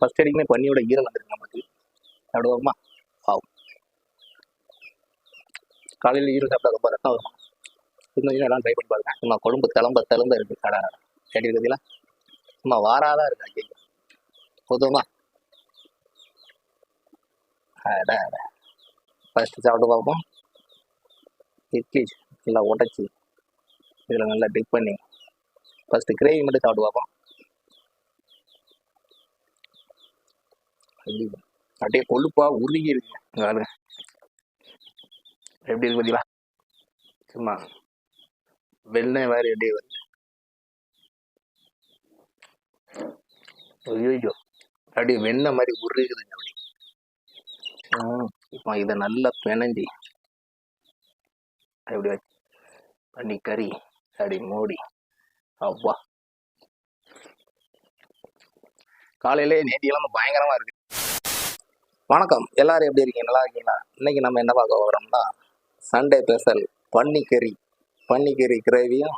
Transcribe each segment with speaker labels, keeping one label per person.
Speaker 1: first அடிக்குமே பன்னியோட ஈரம் வந்துருக்கு நமக்கு அப்படி வருமா ஆகும் காலையில் ஈரம் சாப்பிட்டா ரொம்ப ரத்தம் வருமா இருந்துச்சுன்னா எல்லாம் ட்ரை பண்ணி பாருங்க சும்மா கொழும்பு தளம்ப தளம்ப இருக்குது கடை கேட்டு இருக்குதுல சும்மா வாராதான் இருக்கா கே போதுமா ஃபஸ்ட்டு சாப்பிட்டு பார்ப்போம் இட்லி நல்லா உடச்சி இதில் நல்லா டிப் பண்ணி ஃபஸ்ட்டு கிரேவி மட்டும் சாப்பிட்டு பார்ப்போம் அப்படியே கொழுப்பா உருகி இருக்கு எப்படி இருக்கு பார்த்தீங்களா சும்மா வெள்ளை மாதிரி அப்படியே வருது ஐயோ அப்படியே வெண்ணெய் மாதிரி உருகுதுங்க அப்படி இப்போ இதை நல்லா பிணைஞ்சி அப்படி பண்ணி கறி அப்படி மூடி அவ்வா காலையிலே நேத்தியெல்லாம் பயங்கரமாக இருக்குது வணக்கம் எல்லாரும் எப்படி இருக்கீங்க நல்லா இருக்கீங்களா இன்னைக்கு நம்ம என்ன பார்க்க போகிறோம்னா சண்டே ஸ்பெஷல் பன்னிக்கறி பன்னிக்கறி கிரேவியும்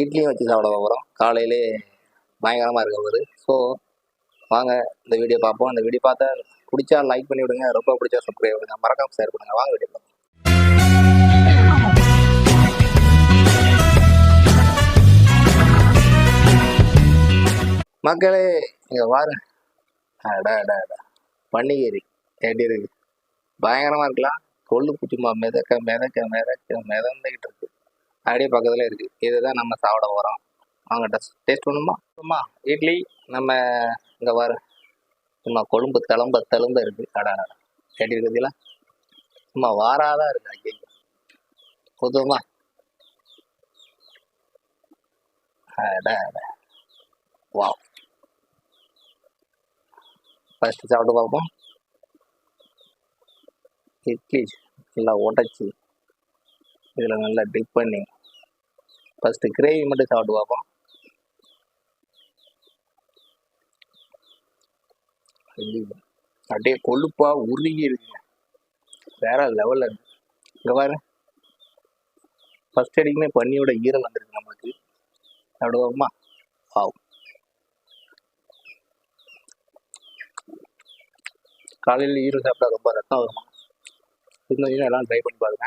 Speaker 1: இட்லியும் வச்சு சாப்பிட போகிறோம் காலையிலே பயங்கரமாக இருக்க போகுது ஸோ வாங்க இந்த வீடியோ பார்ப்போம் இந்த வீடியோ பார்த்தா பிடிச்சா லைக் பண்ணி விடுங்க ரொம்ப பிடிச்சா சப்ஸ்கிரைப் பண்ணுங்க மறக்காம ஷேர் பண்ணுங்க வாங்க வீடியோ பார்ப்போம் மக்களே இங்கே வாரு அடா அடா அடா ஏறி ஏடியருக்கு பயங்கரமாக இருக்கலாம் கொள்ளு குட்டிமா மிதக்க மிதக்க மிதக்க மிதந்துகிட்டு இருக்கு அப்படியே பக்கத்தில் இருக்குது இதை தான் நம்ம சாப்பிட போறோம் அவங்ககிட்ட டேஸ்ட் பண்ணுமா சும்மா இட்லி நம்ம இங்கே வர சும்மா கொழும்பு தளம்ப தழும்ப இருக்குது கடை கட்டி இருக்கிறதுல சும்மா வாராதான் இருக்கு ஐயோ பொதுவா அட அட வா ஃபஸ்ட்டு சாப்பிட்டு பார்ப்போம் இட்லி நல்லா உடச்சி இதில் நல்லா டிப் பண்ணி ஃபஸ்ட்டு கிரேவி மட்டும் சாப்பிட்டு பார்ப்போம் அப்படியே கொழுப்பாக உருகி இருக்கு வேற லெவலில் இருக்கு இங்கே பாரு ஃபஸ்ட் அடிக்குமே பன்னியோட ஈரல் வந்துருக்கு நமக்கு அப்படி வருமா ஆகும் காலையில் ஈரல் சாப்பிட்டா ரொம்ப ரத்தம் வருமா இருந்தீங்கன்னா எல்லாம் ட்ரை பண்ணி பாருங்க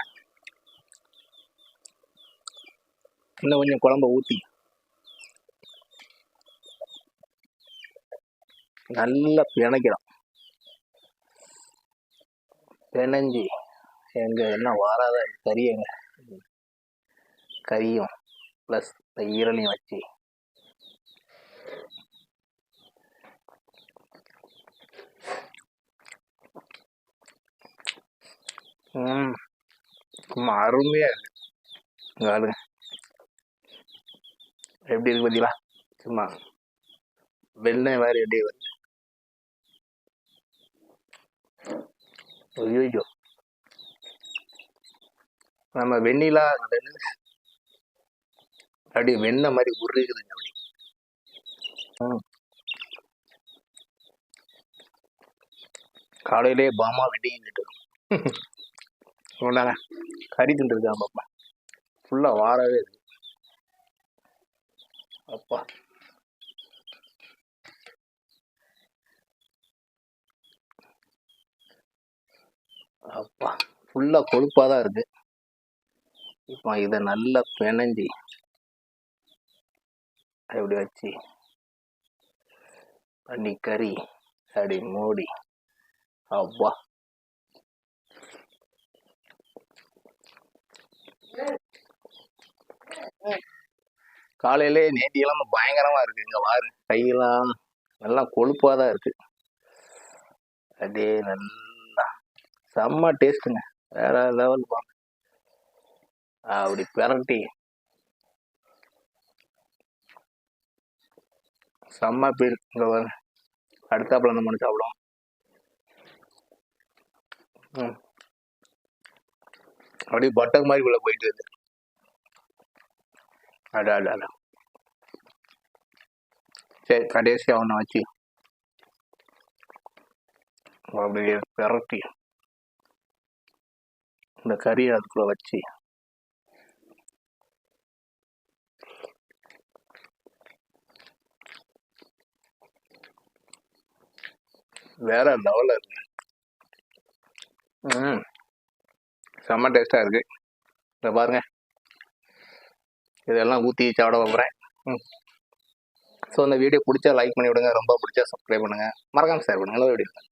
Speaker 1: இன்னும் கொஞ்சம் குழம்ப ஊற்றி நல்லா பிணைக்கிறோம் பிணைஞ்சி எங்கே என்ன வாராத கறியங்க கறியும் ப்ளஸ் இந்த ஈரலையும் வச்சு சும்மா அருமையாக இருக்குது ஆளுங்க எப்படி இருக்கு பார்த்தீங்களா சும்மா வெள்ளம் மாதிரி எப்படி வருது ஐயோ நம்ம வெண்ணிலா அப்படி வெண்ணெய் மாதிரி உருகுதுங்க அப்படி காலையிலே பாமா வெட்டிக்கிட்டு ஒன்றாங்க கறி தின்றுருக்கு ஆமாப்பா ஃபுல்லாக வாரவே அப்பா அப்பா ஃபுல்லாக கொழுப்பாக தான் இருக்கு இப்போ இதை நல்லா பிணைஞ்சி அப்படி வச்சு பண்ணி கறி அப்படி மூடி அப்பா காலையிலே இல்லாம பயங்கரமா இருக்கு இங்க வாரு கையெல்லாம் நல்லா கொழுப்பாதான் தான் அதே நல்லா செம்ம டேஸ்ட்டுங்க வேற லெவல் பாங்க அப்படி பெரட்டி செம்ம பீல் இங்க வர அடுத்தாப்புல நம்ம சாப்பிடுவோம் ம் அப்படியே பட்டர் மாதிரி உள்ள போயிட்டு இருக்கு அடா அடா சரி கடைசி ஒன்று வச்சு அப்படியே விரட்டி இந்த கறியை அதுக்குள்ள வச்சு வேற லெவலில் செம்ம டேஸ்ட்டாக இருக்குது இதை பாருங்கள் இதெல்லாம் ஊற்றி சாப்பிட வைக்கிறேன் ம் ஸோ இந்த வீடியோ பிடிச்சா லைக் பண்ணி விடுங்க ரொம்ப பிடிச்சா சப்ஸ்கிரைப் பண்ணுங்கள் மறக்காமல் ஷேர் பண்ணுங்கள் வீடியோ